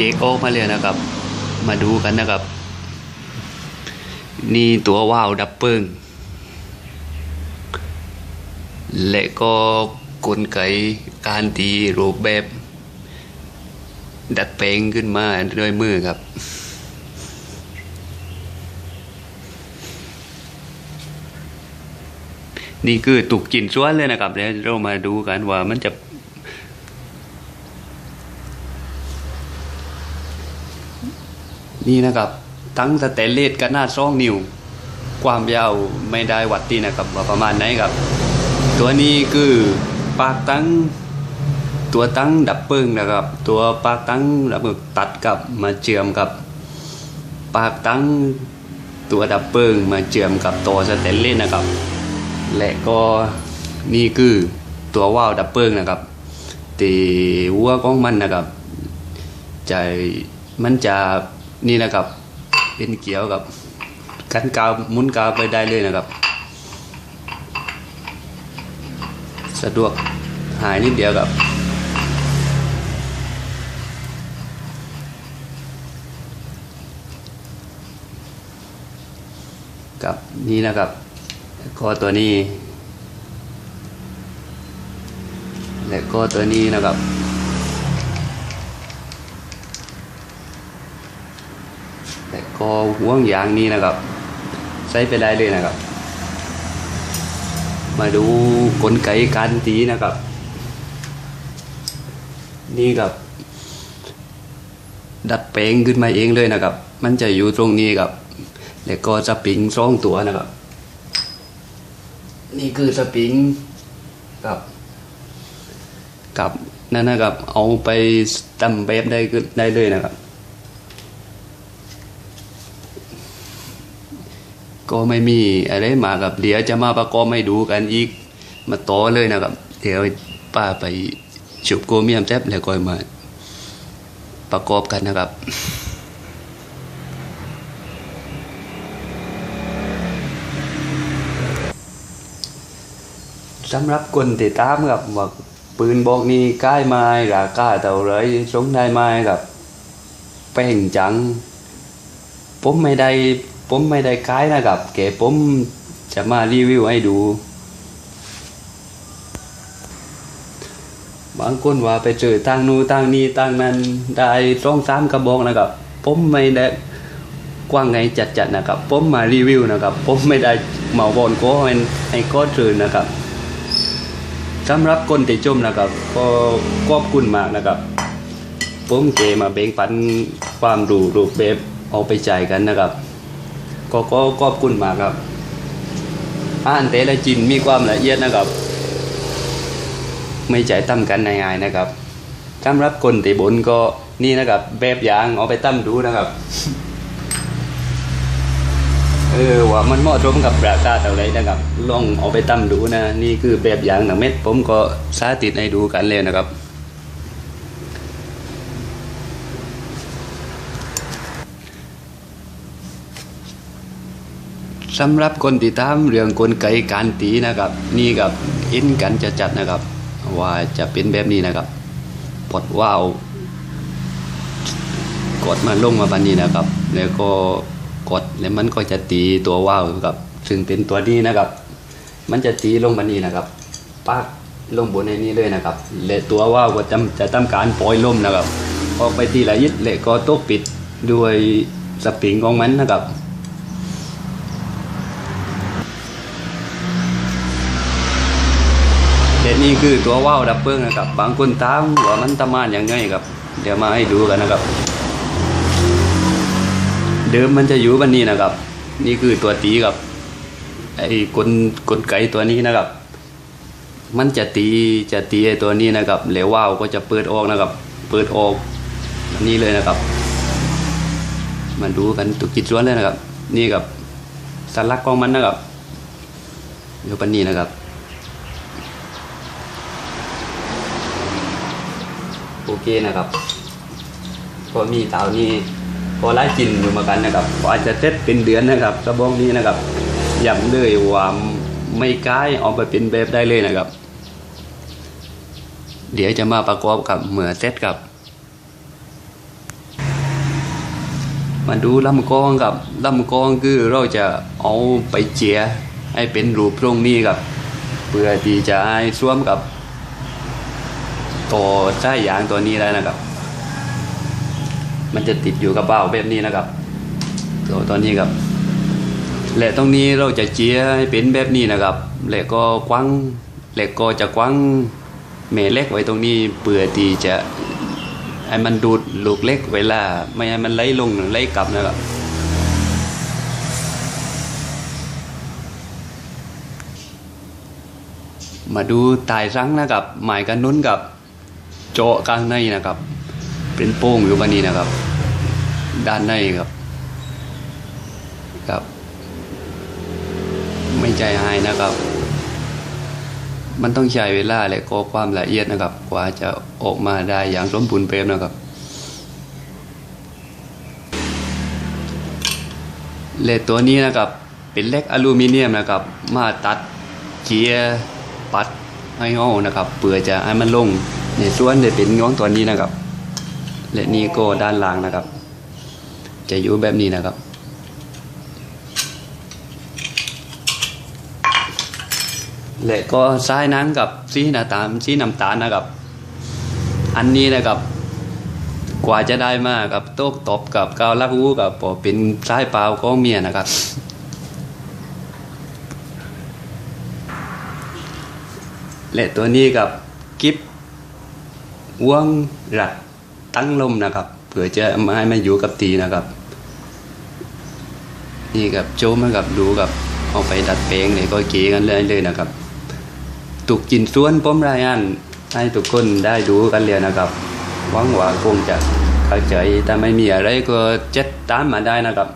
เยกออกมาเลยนะครับ มาดูกันนะครับ นี่ตัวว่าวดับเบิลและก็กลไกการตีรูปแบบ ดัดแปลงขึ้นมาด้วยมือครับนี่คือตุกจินส่วนเลยนะครับเดี๋ยวเรามาดูกันว่ามันจะ นี่นะครับทั้งสเตเลสกันหน้าดสองนิวความยาวไม่ได้วัดที่นะครับว่าประมาณไหนครับ ตัวนี้คือปากตั้งตัวตั้งดับเบิลนะครับ ตัวปากตั้งดับเบิลตัดกับมาเชื่อมกับ ปากตั้งตัวดับเบิลมาเชื่อมกับตัวสเตนเลสนะครับ และก็นี่คือตัวว่าวดับเบิลนะครับตีวัวของมันนะครับจะมันจะ นี่นะครับ เป็นเกี่ยวกับกันกาวมุนกาวไปได้เลยนะครับ สะดวกหายนิดเดียวครับกับนี่นะครับก็ตัวนี้ และก็ตัวนี้นะครับ และก็ห่วงยางนี้นะครับ ใช้ไปได้เลยนะครับ มาดูกลไกการตีนะครับ นี่ครับ ดัดแปลงขึ้นมาเองเลยนะครับ มันจะอยู่ตรงนี้ครับ แล้วก็สปริงสองตัวนะครับ นี่คือสปริงกับกับนั่นนะครับ เอาไปตำแบบได้ได้เลยนะครับ ก็ไม่มีอะไรมากับเดี๋ยวจะมาประกอบให้ดูกันอีก มาต่อเลยนะครับ เดี๋ยวป้าไปฉุบโกเมียมแจ๊บแล้วก็มาประกอบกันนะครับสำหรับคนติดตามครับว่าปืนบอกนี้ใกล้ไม้ราคาเท่าไรสงได้ไม้ครับแป้งจัง ผมไม่ได้ ผมไม่ได้ขายนะครับแกผมจะมารีวิวให้ดู บางคนว่าไปเจอทางนู้นทางนี้ทางนั้นได้สองสามกระบอกนะครับ ผมไม่ได้กว้างไงจัดๆนะครับ ผมมารีวิวนะครับ ผมไม่ได้เหมาบอลโก้ให้ให้ก็ถือนะครับสำหรับคนติชมนะครับ ก็ขอบคุณมากนะครับผมเกมาเบ่งปันความรู้รูปแบบเอาไปจ่ายกันนะครับ ก็ก็ขอบคุณมากครับอาหารแต่ละจินมีความละเอียดนะครับ ไม่ใจตั้มกันง่ายๆนะครับสำหรับคนติบนก็นี่นะครับ แบบอย่างเอาไปตั้มดูนะครับเออว่ามันเหมาะสมกับราคาเท่าไรนะครับ ลองเอาไปตั้มดูนะ นี่คือแบบอย่างหนังเม็ด ผมก็สาธิตให้ดูกันเลยนะครับ สำหรับคนที่ตามเรื่องกลไกการตีนะครับ นี่กับอินกันจะจัดนะครับ ว่าจะเป็นแบบนี้นะครับปลดว่าวกดมาลงมาบันนี้นะครับ แล้วก็กดแล้วมันก็จะตีตัวว่าวครับ ซึ่งเป็นตัวนี้นะครับ มันจะตีลงบันนี้นะครับปากลงบนในนี้เลยนะครับและตัวว่าวก็จะจะทำการปล่อยลมนะครับ ออกไปทีละยิดและก็ตกปิดด้วยสปริงของมันนะครับ เด็ด นี่คือตัวว่าวดับเบิลนะครับ บางคนถามว่ามันทำงานยังไงครับ เดี๋ยวมาให้ดูกันนะครับ เดิมมันจะอยู่บันนี้นะครับ นี่คือตัวตีกับ ไอ้กลกลไกตัวนี้นะครับ มันจะตีจะตีไอ้ตัวนี้นะครับแล้วว่าวก็จะเปิดออกนะครับ เปิดออกอันนี้เลยนะครับ มาดูกันตุกิจส่วนเลยนะครับ นี่กับสลักของมันนะครับอยู่ปันนี้นะครับ โอเคนะครับก็มีเตานี้พอไล่กินอยู่มากันนะครับอาจจะเซ็ตเป็นเดือนนะครับกระบอกนี้นะครับย้ำเลยว่าไม่กล้ายเอาไปเป็นแบบได้เลยนะครับ เดี๋ยวจะมาประกอบกับเหมือเซ็ตกับมาดูลำก้องกับลำก้องคือเราจะเอาไปเจียให้เป็นรูปตรงนี้ครับ เพื่อที่จะให้สวมกับ ตัวใช้ยางตัวนี้ได้นะครับ มันจะติดอยู่กับเบ้าแบบนี้นะครับ ตัวตอนนี้ครับและตรงนี้เราจะเจียให้เป็นแบบนี้นะครับและก็คว้างและก็จะคว้างเมเล็กไว้ตรงนี้เพื่อที่จะให้มันดูดลูกเล็กเวลา ไม่ให้มันไหลลงไหลกลับนะครับมาดูตายรั้งนะครับหมายกันนุ้นกับ โจะกลางในนะครับ เป็นโป้งอยู่บันนี้นะครับ ด้านในครับครับ ไม่ใจหายนะครับ มันต้องใช้เวลาและก็ความละเอียดนะครับ กว่าจะออกมาได้อย่างสมบูรณ์เปรมนะครับเลดตัวนี้นะครับเป็นเล็กอลูมิเนียมนะครับ มาตัดเจียร์ปัดให้ห้องนะครับเพื่อจะให้มันลง ในส่วนที่เป็นง้องตัวนี้นะครับ และนี่ก็ด้านล่างนะครับ จะอยู่แบบนี้นะครับและก็ซ้ายนั้นกับสีหน้าตามสีน้ำตาลนะครับ อันนี้นะครับ กว่าจะได้มากับโต๊ะตบกับกาวลักวูกับพอเป็นซ้ายเปล่าของเมียนะครับ และตัวนี้กับกิฟ วงรัดตั้งลมนะครับ เผื่อจะมาให้มันอยู่กับตีนะครับ นี่กับโจมันกับดูกับเอาไปดัดแปลงเนี่ยก็เก๋กันเลยเลยนะครับตุกกินส่วนป้อมรายงานให้ทุกคนได้ดูกันเลยนะครับหวังว่าคงจะเข้าใจถ้าไม่มีอะไรก็เจ็ดตามมาได้นะครับ